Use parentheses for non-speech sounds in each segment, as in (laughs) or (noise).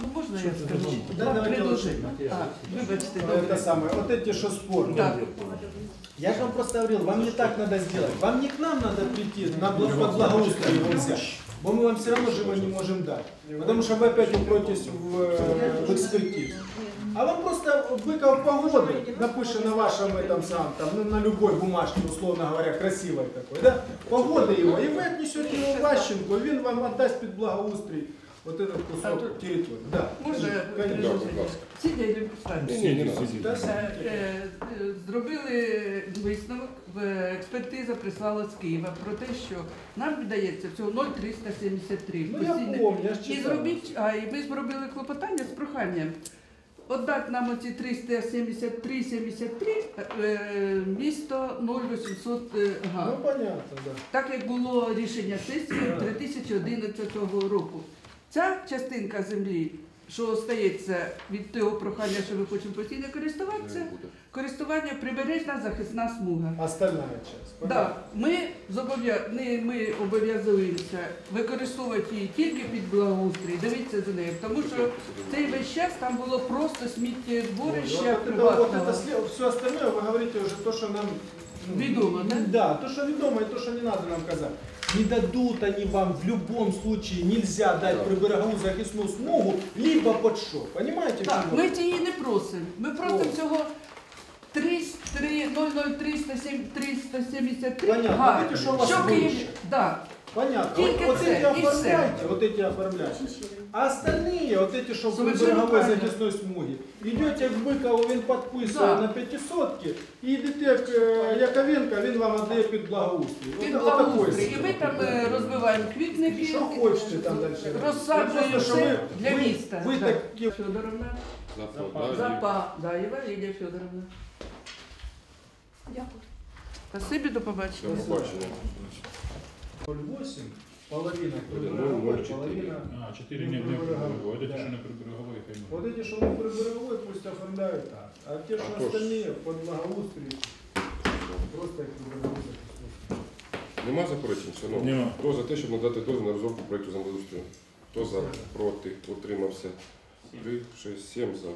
Ну можна я скажу? Да, давайте Предложить. лучше. А, вибачте, Это добре. самое, вот эти что споры. Так. Я же вам просто говорил, вам не так надо сделать. Вам не к нам надо прийти на бл- под благоустройство его взять. Бо мы вам все равно живо не можем дать. Потому что вы опять упретесь в, э, в экспертизу. А вам просто быков погоды, напиши на вашем этом самом, там, ну, на любой бумажке, условно говоря, красивой такой, да? Погоды его, и вы отнесете его в Ващенко, и он вам отдаст под благоустрой вот этот А кусок тут- территории. Да. Може, Конечно. Да, будь ласка. сидять і поставити. Ні, ні, не надо. Да, Е, е, е, Зробили висновок, в- експертиза прислала з Києва про те, що нам віддається всього 0,373. Ну я Постійне- помню, я ж І читав. зробіть, а і ми зробили клопотання з проханням. Отдати нам оці 373-73 е, місто 0800 е, га. Ну понятно, да. Так як було рішення сесії (clears throat) 2011 року. Ця частинка землі, що остається від того прохання, що ми хочемо постійно користуватися, користування прибережна захисна смуга. Остальная часть. Да, ми, зобов'я... не, ми обов'язуємося використовувати її тільки під благоустрій, дивіться за нею, тому що цей весь час там було просто Вот, сміттєзборище вот, это, вот приватного. это сле- все остальное вы говорите уже то, что нам ну, Відомо, да? Да, то, что ведомо, и то, что не надо нам казать. Не дадут они вам в любом случае, нельзя дать приберегову захисну захисную смугу, либо под что. Понимаете? в Так, чем ми її не просимо. Ми просимо О. цього 37373 Понятно. га. Видите, что у вас Що Київ... вище? Да. Понятно. Только вот, вот це, эти и все. оформляйте, вот эти оформляйте. А остальные, вот эти, что Совершенно прибереговой правильно. захисной смуги, идете к Быкову, він підписує Да. на 500 і йдете к е, Яковенко, він вам віддає під благоустрій. Під Вот- вот такой благоустрій. І ми system. там е, розвиваємо квітники, Що хочете там далі? розсаджуємо Просто, що все ви- для ви- міста. Ви Да. такі Федоровна. Запа, да, Запа. Да, Єва Лідія Федоровна. Дякую. Спасибі, до і побачення. До побачення. 0,8, половина Ну, прибереговой, 0,4. половина. А, 4 нет, не прибереговой. Вот эти, что не прибереговой, хай Вот эти, что на прибереговой, пусть оформляют так. А те, что А то ж. остальные, под благоустрій, просто як прибереговой захисной. Нема заперечень, шановні? Нема. Хто за те, щоб надати дозвіл на розробку проєкту землеустрою? Хто за? Проти? Утримався? 3, 6, 7 за. Е,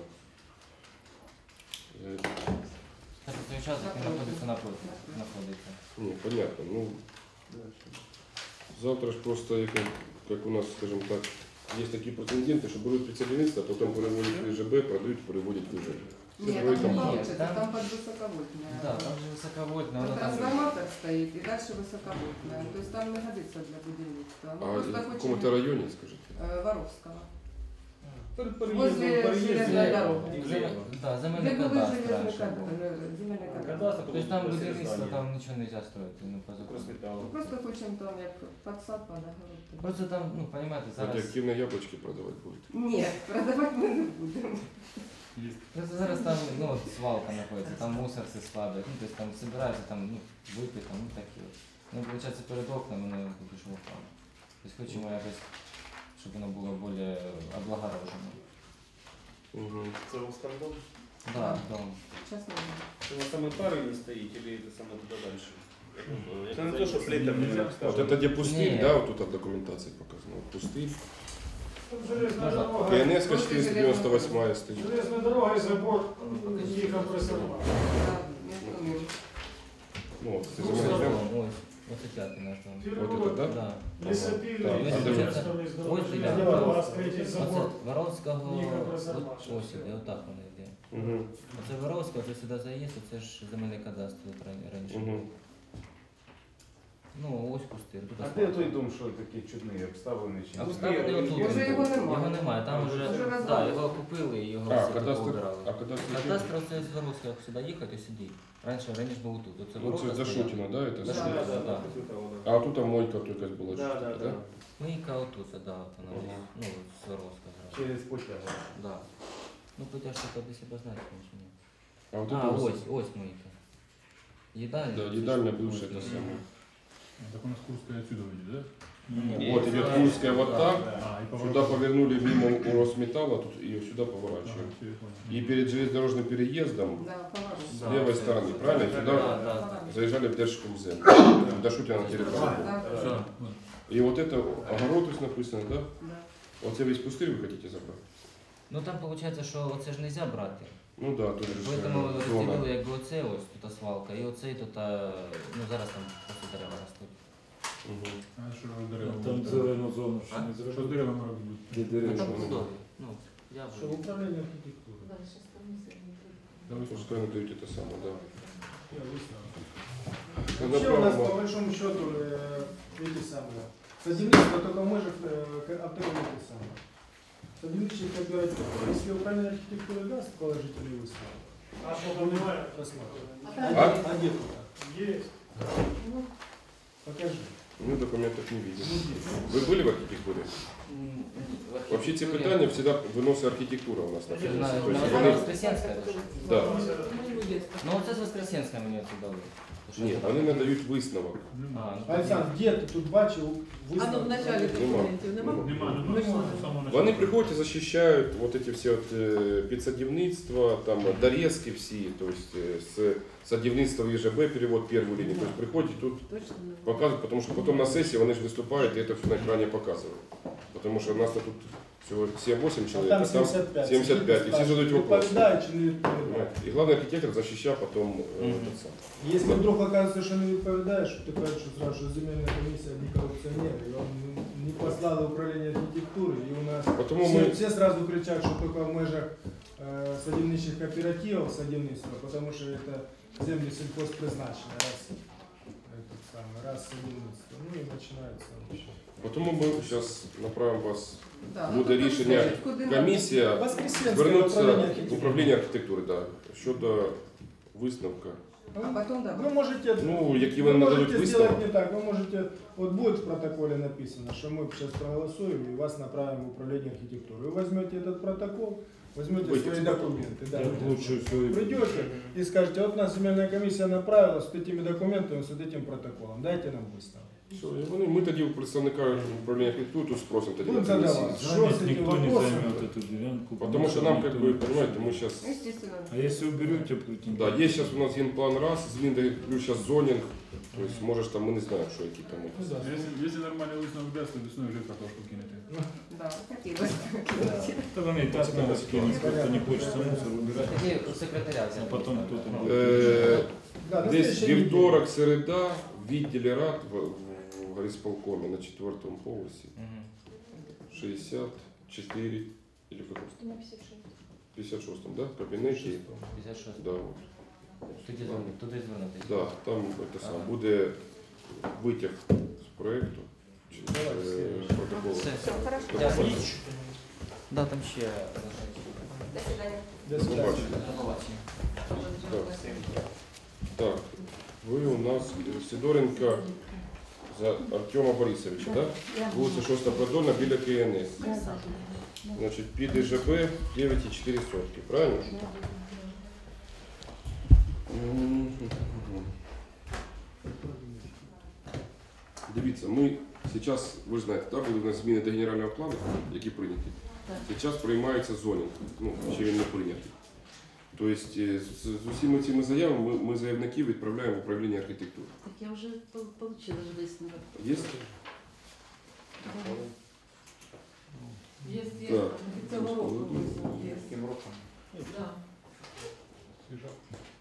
Так, той участок він знаходиться напроти. Знаходиться. Ні, понятно. Ну, завтра ж просто, як, як у нас, скажімо так, є такі претенденти, що беруть прицілівництво, а потім переводять в ЖБ, продають, переводять в ЖБ. Нет, Вы там там- не получится, Там- там под высоковольтное. Да, там же високовольтне, воно там. Трансформатор стоит, и дальше высоковольтное. То есть там не годится для будівництва. А Мы просто в хотим якому-то районі, скажіть? э, Воровского. Перед Возле железной дороги. Да, Где земельний был кадастр. железный раніше кад- був. э, земельный кадастр. Кадастр, Тобто там будівництво, там нічого не можна строїти, ну по закону. Мы Просто хочем там як подсад под огород. Просто там, ну, розумієте, зараз... Радіоактивні яблучки продавати будуть. Нет, продавать мы не будем. Просто зараз там, ну, от свалка знаходиться, там мусор все складають, ну, тобто там збираються, там, ну, випи, там, ну, такі от. Ну, виходить, перед окнами воно пішло впало. Тобто хочемо якось, щоб воно було більш облагорожено. Угу. Це у стандом? Да, дом. Сейчас не будем. Це на саме пари не стоїть, или це саме туди далі? Це не то, що плитами не Вот это где пустырь, Не. да, вот тут в документации показано. Вот пустырь. Железная Можно. дорога. КНС 498 стоит. Железная дорога и забор декомпрессорного. Да, не помню. Ну, вот, ты Ну, заметил, Ось, да? ось, ось п'ятий наш дом. Вот это, да? Да. Лесопильный. Так, а де ви? Ось ділянка. третій Оце Воровського, Мікропросервація. от ось іде, отак воно йде. Угу. Оце Воровського, це сюди заїзд, оце ж земельний кадастр тут ран- раніше. Угу. був. Ну, ось пустир. Тут А асфальт. де той дом, що такі чудні обставини? Чи А обставини отут. Може, його немає? Його немає, там вже, Вже да, роздали. його купили і його А, всі тут кадастр, поубирали. а кадастр, Кадастр оце з Воровського, як сюди їхати, ось сюди. Раніше, раніше був тут. Оце ну, Воровська це стояла. Зашутіно, да, это? Да, Зашутіно. да, да. А тут там мойка тут якась була. Да, що да, таке, да. Мийка отут, да, от вона Ага. десь, ну, з Воровська зразу. Через потяг. Да. Ну, потяжка то десь обозначено, чи ні? А вот А, это вот- ось, ось мийка. Їдальня. Да, ось, їдальня ось, бывшая, ось, это ось. самое. Так у нас Курская отсюда выйдет, да? Ні, Вот це- идет Курская вот так, А, и сюда повернули мимо у Росметалла, тут и сюда поворачиваем. И перед железнодорожным переездом Да, поворот. с Да, левой це- стороны, правильно? Да, Сюда да. заезжали в Держкомзем. До Шутина на территорию. Да, Все. И вот это огород тут написано, да? да. Вот це весь пустырь вы хотите забрать? Ну там виходить, що оце ж не можна брати. Ну да, тут же ж, Поэтому е, розділили зона. якби оце ось тут свалка, і оцей тут, а, ну зараз там А що дерева? Там будуть? зелену зону ще А? не Що з зробили. деревами робити? Де Ну дерева? там що вони? будові. Ну, я Что вже. управление архитектуры. Давай Пускай надають это самое, да. Я выставлю. Ну, Вообще у нас направо. по большому счету э, эти самые. Садоводство только мы же э, автомобили эти самые. Садоводчий кооператив. Если управление архитектуры даст положительный высновок, а что понимаю, посмотрим. А? А где тут? Есть. Покажи. Мы документов не видим. Вы были Ви були в архітектурі? Вообще ці питання завжди виносить архітектура у нас на Воскресенська. да. Ну оце з Воскресенська мені оце дали. То що Ні, вони надають висновок. Александр, где ты тут бачив А ну висновок? в начале документів нема? Нема, ну, ну. Вони приходять і захищають вот эти всі от, е, підсадівництва, там дорізки всі, то есть е, з садівництва в ІЖБ перевод первую лінію. Тобто приходять і тут Точно не показують, тому що потім на сесії вони ж виступають і це все на екрані показують. Тому що у нас тут всього 7-8 А чоловік, там а там 75. 75, і всі задають вопроси. Відповідає чи не відповідає? Понимаете? И главный архитектор защищал потом э, Мгм. этот сам. Если вдруг окажется, что не відповідаєш, що ти кажеш, що зразу що земельна комісія не коррупціонер, і он не послали управління архітектури, і у нас Потому всі, мы всі сразу кричать, що тільки в межах е, садівничих кооперативів садівництва, тому що це землі сільхозпризначення, раз, этот самый, раз садівництво. Ну і починається вообще. Потому ми зараз направимо вас Да, Буде ну, то рішення скажіть, куди нам- комісія Воскресенське звернутися управління в архітектури. управління архітектури да, щодо висновка. А потом да. Вы можете, Ну, які вы вони нададуть можете висновок. сделать не так. Вы можете, вот будет в протоколе написано, что мы сейчас проголосуем и вас направим в управление архитектуры. Вы возьмете этот протокол, возьмете Выйдете свои с документы. Да, Так лучше всього. і Придете и скажете, вот нас земельная комиссия направила с вот этими документами, с вот этим протоколом. Дайте нам выставку. Все, і вони, ми тоді у представника управління архітектури тут спросимо тоді на Будем комісії. задавать. Что Занять с этим никто не вопросом? займет эту делянку. Потому що нам, как никто бы, не понимаете, мы хочет. сейчас... Естественно. А если уберете плотники? Да, есть сейчас у нас генплан раз, Злинда плюс сейчас зонинг, то есть можешь там, мы не знаем, что які там. Ну да. Якщо, якщо нормальний висновок дасть, то весною вже картошку кинете. Да, хотілося. Да вони і так там скинуть, просто не хочется мусор убирать. Тоді у секретаря взяти. А потом кто-то Ну, будет. Е, Да, на Десь следующей неделе. вівторок, середа, в відділі рад в, в, горисполкомі на четвертому поверсі. 64 или в каком? 56 да, в кабінеті. 56. Да, от. Тоді звернути, туди звернутися. да, там саме, Ага. буде витяг з проекту, чи, Давай, е, все. протоколу. Все, все. Хорошо. Дякую. Да, там ще До свидання. До До свидания. до побачення. Так, ви у нас Сидоренко за Артема Борисовича, да? Вулиця 6 Продольна біля КНС. Значить, під ІЖБ 9,4 сотки, правильно? Дивіться, ми зараз, ви ж знаєте, так, були у нас зміни до генерального плану, які прийняті. Зараз приймається зонінг, ну, ще він не прийнятий. Тобто з, з усіма цими заявами ми, ми заявників відправляємо в управління архітектури. Так я вже по- получила ж висновок. Є? Є, є. Так. Цього року є. Да.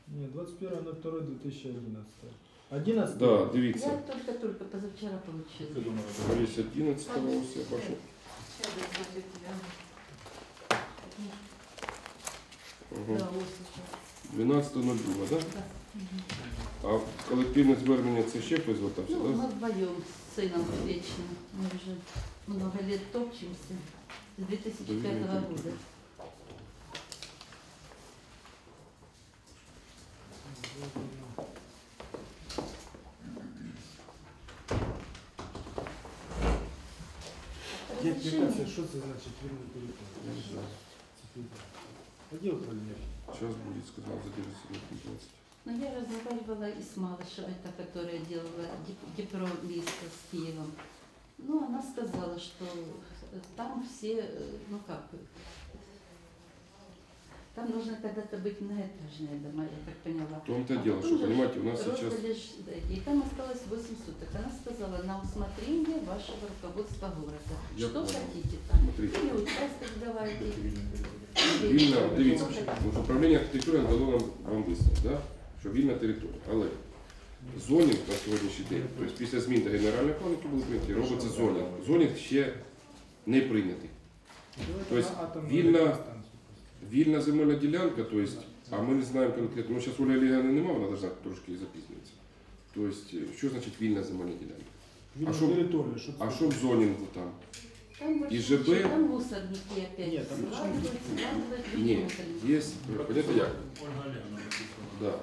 Не, 21 на 2 2011. 11 Да, дивіться. Я только-только позавчера получила. Є 11 ось я бачу. Угу. Да, ось уже. 12.02, так? Да. А колективне звернення це ще хтось звертався, Ну, так? мы вдвоем с сыном вечно. Мы уже много лет топчемся. С 2005 года. Геофиксация, что это значит? Вернуть територію? А где управление? Зараз буде сказав за 9 секунд. Но я разговаривала и с Малышевой, та, которая делала дип- дипломиста с Киевом. Ну, что там все, э, ну как, там нужно когда-то быть многоэтажные дома, я так поняла. В том-то и А дело, потом что, же понимаете, у нас сейчас... роздали ж- да, И там осталось 8 суток. Она сказала, на усмотрение вашего руководства города. Я что понял. хотите там? Смотрите. Или участок давайте. Вільна, Или дивіться, что хотите. ну, управління архітектури надало нам вам висновок, да? Що вільна територія. Але зонінг на сьогоднішній день, тобто після змін до генерального плану, які були прийняті, робиться зонінг. Зонінг ще не прийнятий. Тобто вільна, вільна земельна ділянка, тобто, а ми не знаємо конкретно, ну зараз Оля Олегівна немає, вона должна трошки запізнюється. Тобто, що значить вільна земельна ділянка? А що- територія, що А що в зонінгу там? Там больше И Там мусорники опять. Нет, там мусорники. є, понятно Олеговна написала. Да.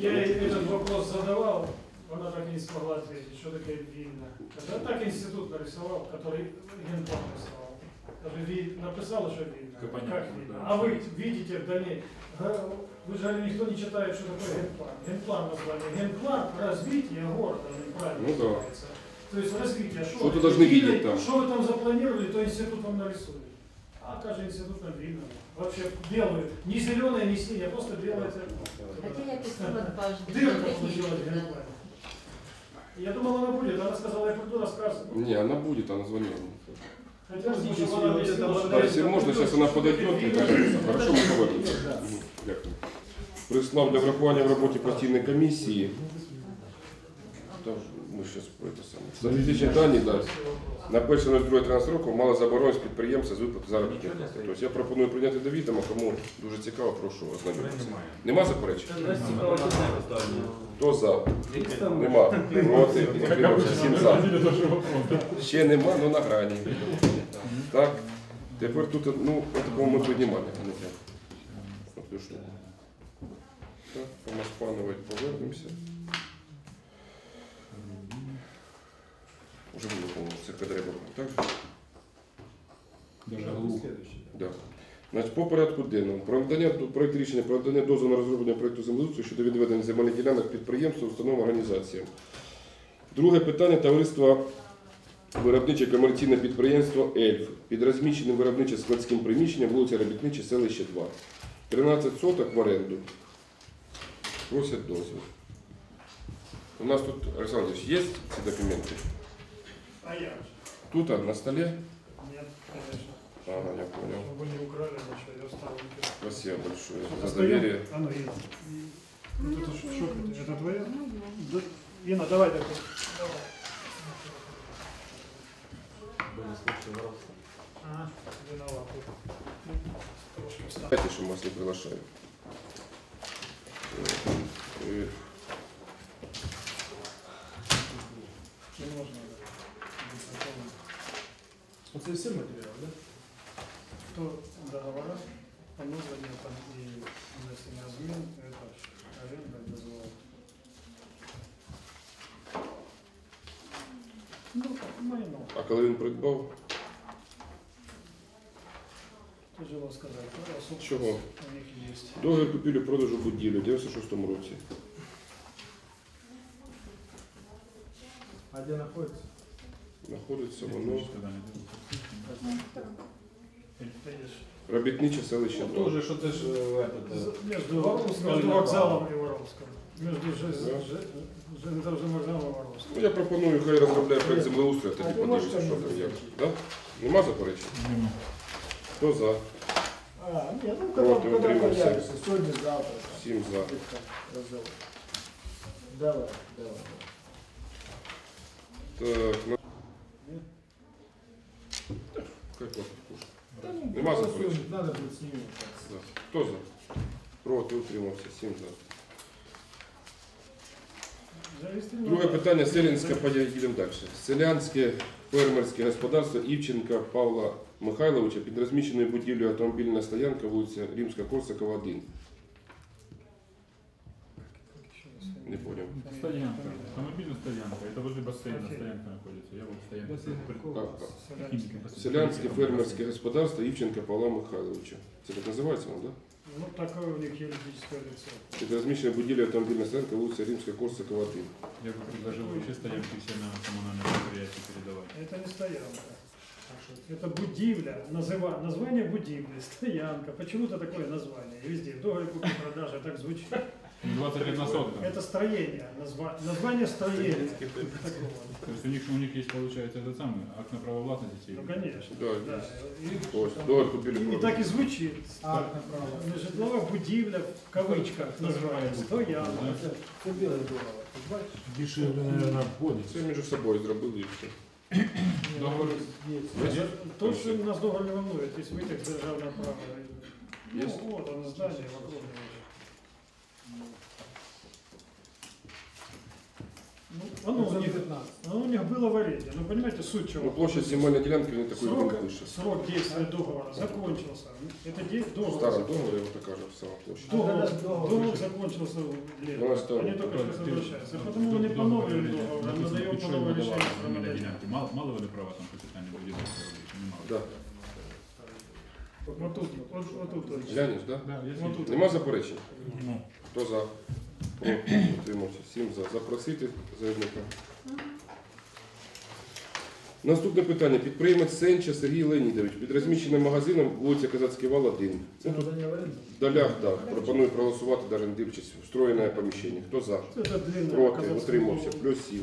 Я, этот вопрос задавал, она так и не смогла ответить, что такое вильно. Это так институт нарисовал, который генплан нарисовал. Даже написала, что вильно. Как да. А вы видите вдали, га- вы же никто не читает, что такое генплан. Генплан название. Генплан развития города, неправильно Ну да. называется. То есть развитие. Что ты должны видеть там? Что вы там запланировали, то институт вам нарисует. А каждый институт нам видно. Вообще белые, не зеленые, не синие, а просто белые. Хотя я писала дважды. Дырка что получилась в такие, да. генплане. Я думал, она будет, она сказала, я приду, расскажет. Не, она будет, она звонила. Хотя бы, Если чтобы она вот это объяснила, вот что Да, если можно, сейчас она подойдет и кажется. Хорошо, ми повернемося. Да. Мгм, Дякую. Прислав для врахування в роботі постійної комісії. Та ж Ми зараз про це саме. Статистичні дані, да. На 1.02.13 року мала забороненість підприємця з виплати заробітної плати. Тобто я пропоную прийняти до відома, кому дуже цікаво, прошу ознайомитися. Нема заперечень? Хто за? Нема. Проти? Утримався? Сім за. Ще нема, але на грані. Так. Тепер тут, ну, такого ми піднімали. так. Цю штуку. Повернемося. Уже було, по-моєму, секретаря. Так? же? Даже Це глупо. Да. Значить, по порядку денному. Про надання проект рішення про надання дозволу на розроблення проекту землеустрою щодо відведення земельних ділянок підприємствам, установам, організаціям. Друге питання товариства виробниче комерційне підприємство Ельф під розміщеним виробниче складським приміщенням вулиця Робітнича, селище 2. 13 соток в оренду. Просять дозвіл. У нас тут, Олександр Ильич, є ці документи? А я же. Тут а, на столі? Нет, конечно. Ага, я понял. Чтобы не украли ничего, я оставил. Спасибо большое за Достаем? доверие. А ну. Вот это ш- что это? Твоя? Да. Инна, давай такой. Давай. Ага, виноват. Ну, Трошки встал. Знаете, что мы вас не приглашаем? Э, Не можно. Оце всі матеріали, да? Кто договора, поновлення там і внесення змін, это ж аренда дозволу. Ну, майно. А коли він придбав? Тяжело сказать. Ну, особо Чого? У них есть. Договір купівлі-продажу будівлі у 96-му році. А де знаходиться? Знаходиться воно Когда они делают. Видишь, робітниче селище 2. Тоже, что ты ж э, этот, э, з- между, Воровского между и вокзалом и Воровском. Между Да. жез- же- железнодорожным вокзалом и Воровском. Ну, я пропоную, хай розробляє проект землеустрою, а А тоді ти можеш подивимося, що там там як. розробити? Да? Нема заперечень? Нема. Хто за? А, ні, ну Проти, коли, коли утримався. появиться, сьогодні, завтра. Всім за. Роздавай. Давай, давай. Так, платить кошти. Нема заперечень? Надо буде з ними. За. Хто за? Проти, утримався, всім за. Друге питання селянське, їдемо далі. Селянське фермерське господарство Івченка Павла Михайловича під розміщеною будівлею автомобільна стоянка вулиця Римська Корсакова 1. Не понял. Стоянка. Автомобильная стоянка. Это возле бассейна стоянка находится. Я вот стоянка. А, Химиками. Селянське фермерське господарство Івченка Павла Михайловича. Це так називається воно, так? Ну, такое у них юридическое лицо. Під розміщення будівлі автомобільна стоянка вулиця Римська, Корсакова, 1. Я бы предложил вообще стоянки все на коммунальное предприятие передавать. Это не стоянка. Так что Это будивля, называ, название будивли, (laughs) стоянка. Почему-то такое название. Везде, в договоре купли-продажи так звучит. 21 сотка. Это строение, назва, название строения. Такого. То есть у них, у них есть, получается, этот самый акт на право властности. Ну, конечно. Да, Да. И, Ось, договір купівлі и так и звучит. А, направо. Житлова будивля в кавычках название. Стоянка. Це білий договор. Ти бачиш? Дешевле, наверное, будет. Це між собою зробили і все. Договор Є? То, что нас договор не волнует, есть вытек с державного права. Ну, Есть? вот оно здание вокруг Ну, оно, у них, 15. оно у них было в аренде. Ну, понимаете, суть чего? Ну, площадь земельної ділянки не такої Срок, не пише. срок действия договора закончился. Это де- В договор. старому договорі от така ж сама площа. Договор, Договор договор закончился летом. Ну, а что? Они только сейчас возвращаются. Потому мы не поновили договор, а надаем по новой решение про Мало, мало ли права там капитальные будівництва робити? Немало. Да. Вот тут, вот, вот тут точно. Глянеш, да? Да, я Вот тут. Нема заперечень? Ну, Хто за? Проти? Утримався. Сім за. Запросити заявника. Наступне питання. Підприємець Сенча Сергій Леонідович під розміщеним магазином вулиця Казацький вал 1. Це надання в оренду? В долях, да. Пропоную проголосувати, навіть не дивлячись, встроєне поміщення. Хто за? Проти? Утримався. голову. Плюс сім.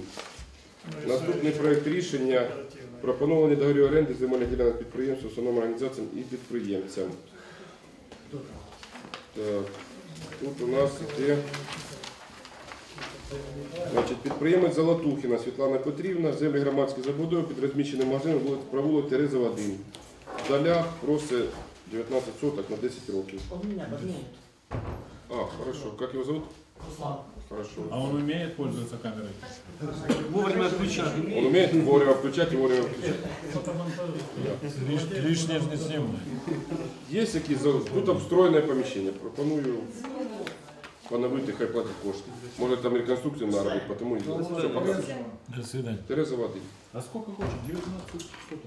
Ну, Наступний сайт проект рішення оперативный. про договорів оренди земельних ділянок підприємств, установам організаціям і підприємцям. Так, тут у нас іде значить, підприємець Золотухіна Світлана Петрівна, землі громадські забудови під розміщеним магазином провулок Терезова 1. В просить 19 соток на 10 років. А, хорошо. Как его зовут? Руслан. Хорошо. А он умеет пользоваться камерой? Вовремя отключать. Он умеет вовремя включать и вовремя включать. Лишнее ж не сниму. Є якісь за- тут обстроєне поміщення. Пропоную поновити, хай платять кошти. Може там реконструкцію треба робити, тому і все пока. До свидания. Тереза води. А сколько хочет? 19 соток?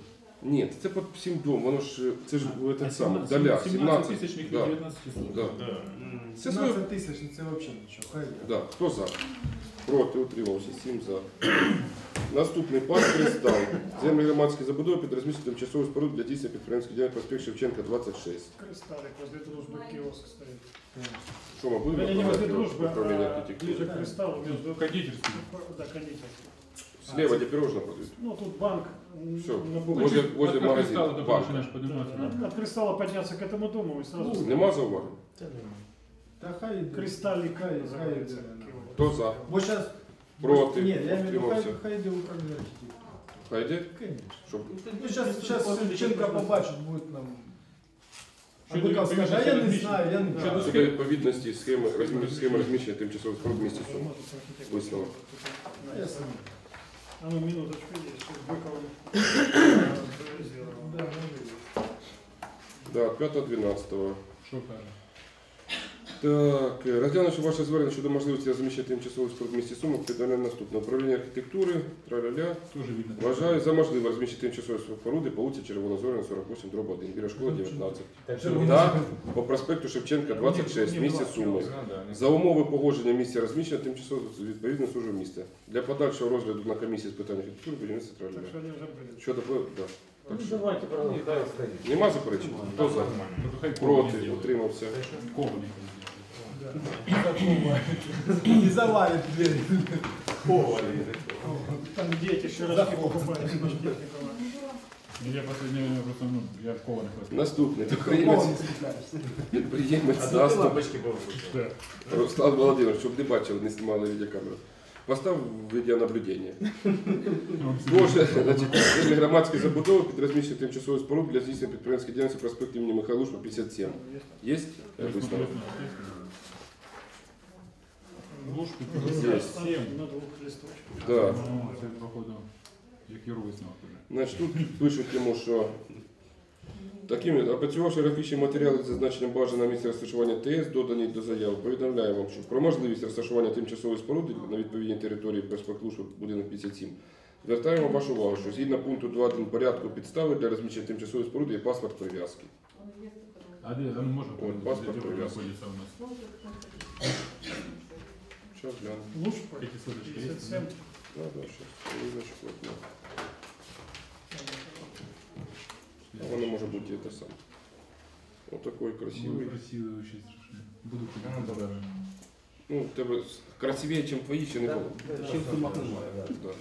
Ні, це по всім дом, воно ж це ж в этот самий, 17 доля, 17 17. тысячных Да, и 19 соток. да. Це своє 17 тисяч, ну це взагалі нічого. Хай йде. Да, хто за? Проти, утримався, 7 за. Наступний парк Кристал. Землі громадські забудови під розміщенням тимчасових споруд для дійсно підприємських діянок проспект Шевченка 26. Кристаллик возле дружбы киоск стоит. Що ми будемо Вернее, не возле направляти дружбы, управління а архітектури? ближе к кристаллу между... Кондитерский. Да, кондитерский. Слева, де пирожне продають. Ну, тут банк м, Все, на возле, Бухаре. возле От магазину. кристалла Банк. начинаешь подниматься. От, от кристалла подняться к этому дому и сразу... Нема зауважень? Це нема. Та хай йде. Кристаллик Хай, хай называется. йде. киоск. Хто за? Бо зараз... Проти. Ні, я имею в виду, хай, Утримався. хай йде в управління архітектури. Хай йде? Конечно. Щоб Ну, зараз, зараз Шевченка побачить, буде нам... А Щодо Быков скаже, а я не відповідності знаю, я не Щодо знаю. щодо відповідності схеми, розмі- схеми розміщення тимчасових споруд в місті Суми. Может, архитектор. Высновок. Я сам. А ну, минуточку, есть. Сейчас Быковым Да, ну, Да, 5-12. Что каже? Так, розглянувши ваше звернення щодо можливості розміщення тимчасових споруд в місті Суми, повідомляємо наступне. Управління архітектури, траля-ля, Тоже видно. за можливе розміщити тимчасові споруди по вулиці Червонозоряна, 48, дроб 1, біля школи 19. Та по проспекту Шевченка, 26, в місті Суми. За умови погодження місця розміщення тимчасово відповідно службу міста. Для подальшого розгляду на комісії з питань архітектури будівництва траля-ля. Щодо да. Так що. давайте проголосуем. Нема заперечень? Хто за? Не Проти, утримався. Кого не сделает. Не завалит дверь. Там дети широки покупали с Башкирникова. Ну, Я последнее время просто, ну, я кого не хватаю. Наступний Кого підприємець, не цепляешься? підприємець А Заступ лампочки повыключили. Руслан Володимирович, щоб не бачили, не знімали відеокамеру. Постав відеонаблюдення. Боже, значить, землі громадські забудови під розміщення тимчасових споруд для здійснення підприємської діяльності проспект імені Михайлушка 57. Є Я висновок? Есть. На двух листочках. Да. Ну, це, походу, як і висновок уже. Значить, тут пишуть йому, що такими опрацювавши графічні матеріали з зазначенням бажаного місця розташування ТС, додані до заяви, повідомляємо вам, що про можливість розташування тимчасової споруди на відповідній території перспект будинок 57. Звертаємо вашу увагу, що згідно пункту 2.1 порядку підстави для розміщення тимчасової споруди є паспорт прив'язки. А где, а ну можно паспорт где привязан. у нас? Сейчас гляну. Лучше Эти соточки есть? 57. Да, да, сейчас. Минуточку, вот, да. А воно може бути і те саме. Ось такий Ой, красивий. красивый вообще страшно. Буду ходить. Ну, в тебе с- красивее, ніж твої, ще не було. Чем сумма немає, да. Да.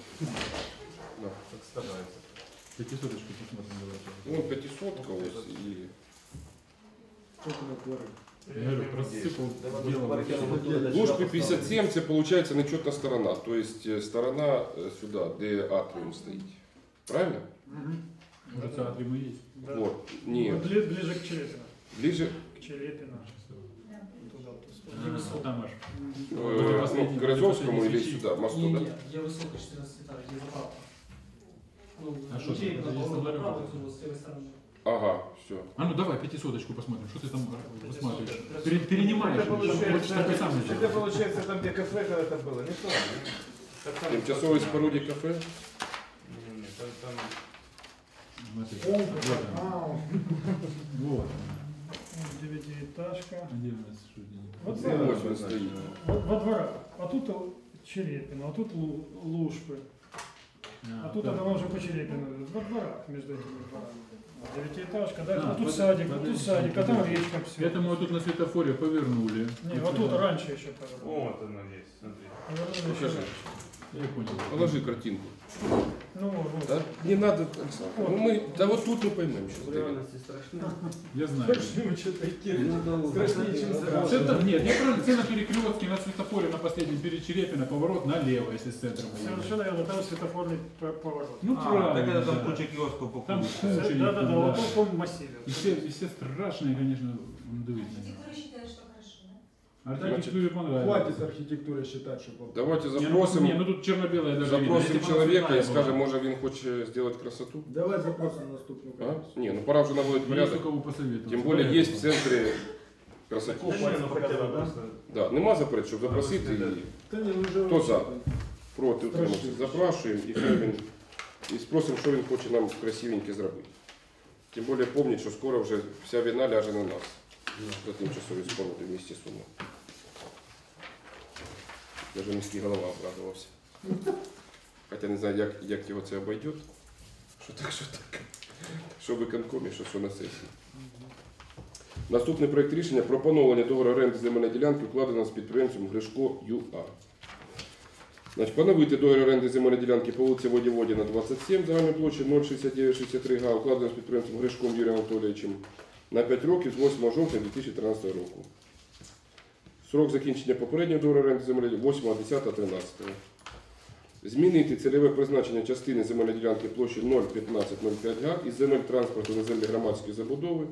Да. Так старається. Эти соточки посмотрим давайте. Ну, п'ятисотка ось і Что ты натворил? Я говорю, просыпал белого. Ложки 57 це виходить нечетна сторона. Тобто сторона е, сюди, де атріум стоїть. Правильно? Может, это атриумы есть? Да. Вот. Ні. Ну, бли- Ближе к Черепину. Ближе К Черепину. Туда, в ту сторону. А, там аж. э, ну, к Березовскому или сюда, мосту, да? Я високо 14 етаж, є заправка. Ну, А що це? Черепина, Це є поворот столярка? направо, з цієї сторони. Ага, все. А ну давай пятисоточку посмотрим, что ты там э, посматриваешь. Пере- перенимаешь. Это Хочешь получается, такой самый это сделать? получается там, где кафе когда-то было, не то? Тимчасове споруді кафе. Ні-ні-ні, там, там Смотри. Вот оно. Вот. Девятиэтажка. А где у нас что где? Вот Це да. ось він стоїть. Во, во дворах. А тут Черепино, а тут Лу- Лушпы. А тут да. это уже по Черепину. Во дворах между этими дворами. Девятиэтажка, да, А, а тут под- садик, а подожди, тут садик, а там речка все. Это мы тут на светофоре повернули. Не, вот тут раньше еще повернули. Вот оно есть, смотри. Повернули еще раньше. Я понял. Положи картинку. Ну, вот. Да? Не надо, Александр. Ну, мы, да вот тут мы поймем сейчас. страшно. Я знаю. Страшнее, что-то идти. Страшнее, чем страшно. Центр, нет, я правильно, це на перекрестке, на светофоре, на последнем перед Черепино, поворот налево, если с центра. Совершенно верно, там светофорный поворот. Ну, А, правильно. так это там да. куча киосков по Там кругу. куча их, Да, да, да, да. вот в том массиве. И все, и все страшные, конечно, дивитися. Архитектуре понравилось. Хватит архитектуры считать, что попало. Давайте Не, ну, запросим, Не, ну тут черно-белое даже видно. запросим Если бы человека она и цветная скажем, была. може він хоче сделать красоту. Давай запросим наступную А? комиссию. Не, ну пора уже наводить Есть у порядок. кого посоветовать. Тем более есть в центрі красоти. Да не, ну хотя бы просто. Да, нема заперечень, щоб запросити її. Да не, ну уже Хто за? вообще там. Проти утримався. Запрошуємо і хай він і спросимо, що він хоче нам красивеньке зробити. Тим більше пам'ятать, що скоро вже вся війна ляже на нас. За тимчасові споруди в місті Суми. Даже міський голова обрадувався. Хоча не знаю, як, як його це обійде. Що так, що так. Що в виконкомі, що, що на сесії. Наступний проєкт рішення про договору оренди земельної ділянки укладено з підприємцем Гришко ЮА. Значить, поновити договір оренди земельної ділянки по вулиці Водіводіна, 27, загальної площі 06963 га, укладено з підприємцем Гришком Юрієм Анатолійовичем на 5 років з 8 жовтня 2013 року. Срок закінчення попереднього договору оренди землі 8, 10, 13. Змінити цільове призначення частини земельної ділянки площі 0,1505 га із земель транспорту на землі громадської забудови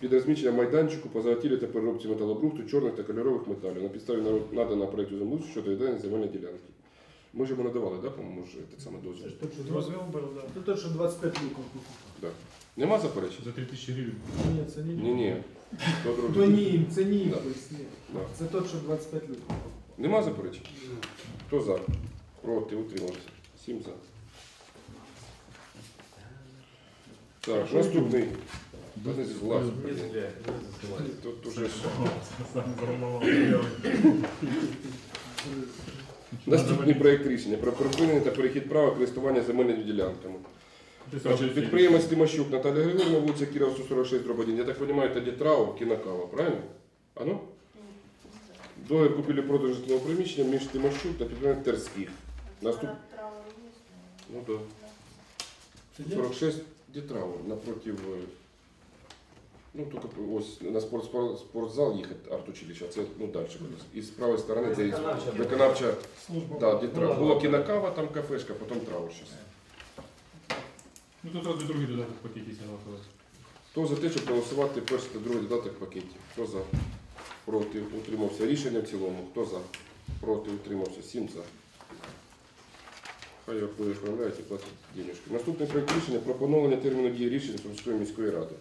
під розміщення майданчику по заготівлі та переробці металобрухту, чорних та кольорових металів на підставі наданого проєкту землеустрою щодо віддання земельної ділянки. Ми ж йому надавали, да, по-моєму, вже те саме дозвіл? Это тот, что Дозвел 20 был, да. это тот, что 25 ликов. Нема заперечень? За 3000 гривен. Нет, це не Ні, ні. То не им, це. Да. Це тот, що 25 ликов. Нема заперечень? Хто за? Проти, утримався. Сім за. Так, наступний. Та не блін. Тут уже ж. Наступний проєкт рішення про припинення та перехід права користування земельними ділянками. Значить, Підприємець Тимощук Наталія Григорівна, вулиця Кірова, 146, дроб 1. Я так розумію, тоді трава, кінокава, правильно? А ну? Договір купівлі продажу житлового приміщення між Тимощук та підприємцем Терських. Наступ... Ну да. 146 де напротив... е, Ну, тільки ось на спорт, спорт, спортзал їхати, арт-училище, а це ну, далі кудись. І з правої сторони це Виконавча. виконавча, Служба. да, Ну, Була кінокава, там кафешка, потім трава зараз. Ну тут сразу другие туда в пакете если. Хто за те, щоб проголосувати перший та другий додаток в пакеті? Хто за? Проти? Утримався. Рішення в цілому. Хто за? Проти? Утримався. Сім за. Хай Ахує відправляють і платять денежки. Наступний проект рішення про поновлення терміну дії рішень Сумської міської ради.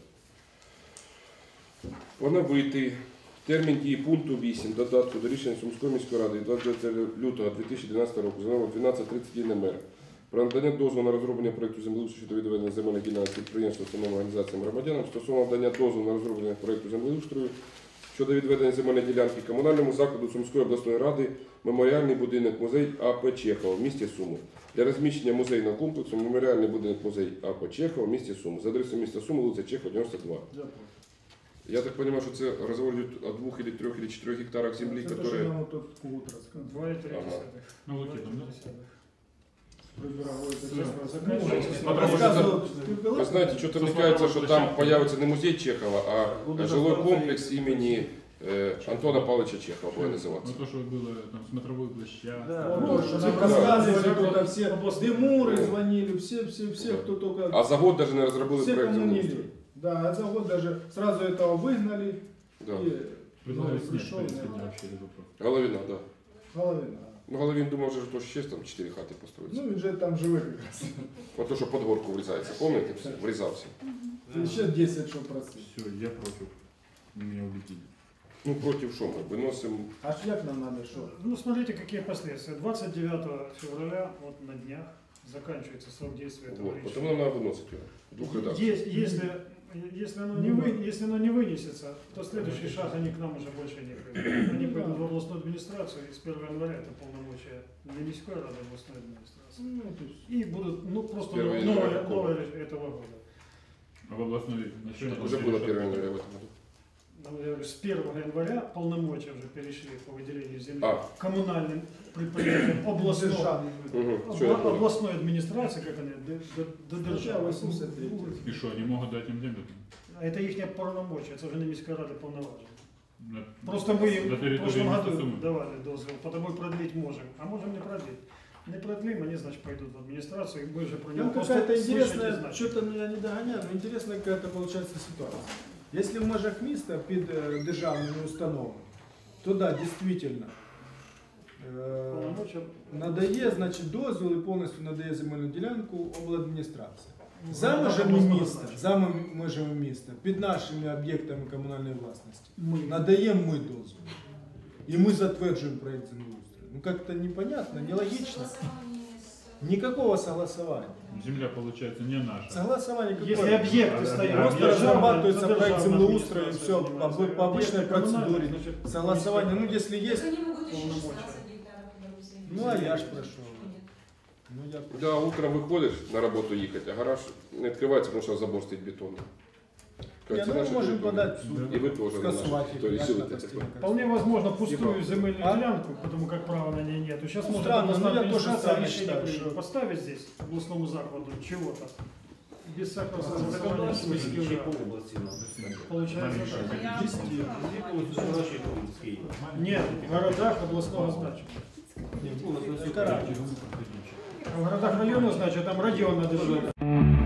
Поновити термін дії пункту 8 додатку до рішення Сумської міської ради 29 лютого 2012 року за номером 1231 МР Про надання дозволу на розроблення проєкту землеустрою щодо відведення земельних ділянок підприємствам, установам, організаціям громадянам стосовно надання дозволу на розроблення проєкту землеустрою щодо відведення земельної ділянки комунальному закладу Сумської обласної ради меморіальний будинок музей АП Чехова в місті Суми. Для розміщення музейного комплексу меморіальний будинок музей АП Чехова в місті Суми. За адресою міста Суми, вулиця Чехова, 92. Я так понимаю, что это разговор идет о двух или трех или четырех гектарах земли, Это то, что которые... нам вот тут Кугут рассказывал. Два и три Ага. десятых. Ну, Луки там, да? Вы знаете, что-то мне кажется, что там появится не музей Чехова, а жилой комплекс имени э, Антона Павловича Чехова будет называться. Ну, то, что было, там, смотровой площадь. Да, ну, что нам рассказывали все, Демуры звонили, все, все, все, кто только... А завод даже не разработал все проект коммунили. Да, а завод даже сразу этого выгнали. Да. И, ну, пришел, Головина, да. Головина. Ну, Головин думал, что то ще там 4 хаты построить. Ну, він же там живе как раз. Вот то, что под горку врезается, помните? Врезался. Еще 10 что просить. Все, я против. Меня убедили. Ну, против шо мы выносим... А як нам надо что? Ну, смотрите, какие последствия. 29 февраля, вот на днях, заканчивается срок действия этого Вот, решения. потому нам надо выносить его. Двух. Есть- если, если, оно не вы, если оно не вынесется, то следующий шаг они к нам уже больше не придут. Они пойдут в областную администрацию, и с 1 января это полномочия не Минской рады, областной администрации. Ну, то есть, И будут, ну, просто С 1 новое, новое, этого года. А в областной Уже было 1 января в этом году. Ну, я говорю, с 1 января полномочия уже перешли по выделению земли А. коммунальным предприятиям областной, державный обла- все, я понял. областной администрации, как они, до, державы. 83. И что, они могут дать им землю? А Это их полномочия, это вже не міська рада повноважень. На- Просто мы им На в прошлом году Сумы. давали дозвол, потому продлить можем, а можем не продлить. Не продлим, они, значит, пойдут в администрацию, и мы же про него Там просто какая-то интересная, что-то я не догоняю, но интересная какая-то получается ситуация. Если в межах міста під е, державними установами, то да, дійсно, е, надає, значить, дозвіл і повністю надає земельну ділянку обладміністрація. Ну, За межами міста, за межами міста, під нашими об'єктами комунальної власності, надаємо ми дозвіл. І ми затверджуємо проєкт землеустрою. Ну как-то непонятно, нелогично. Никакого согласования. Земля, получается, не наша. Согласование какое? Если объекты Да, стоят, да, Просто да. разрабатывается это проект державная землеустроя и администрация все по, занимается. по обычной Объекты коммунальные, процедуре. значит, Согласование, ну если есть, Они могут еще полномочия. 16 гектаров допустим, ну а я ж прошел. Ну я Да, утром выходишь на работу ехать, а гараж не открывается, потому что забор стоит бетонный. Ну, мы можем подать в суд. И вы тоже скасовать их, силы на хотите. постельном Вполне возможно пустую земельную А? делянку, потому как права на ней нет. Сейчас Ну, может странно, я тоже решение что- поставить здесь областному закладу чего-то без всякого согласования с области? Получается так. Нет, в городах областного значения. У нас на всю Карачи. А в городах района, значит, там район надо жить.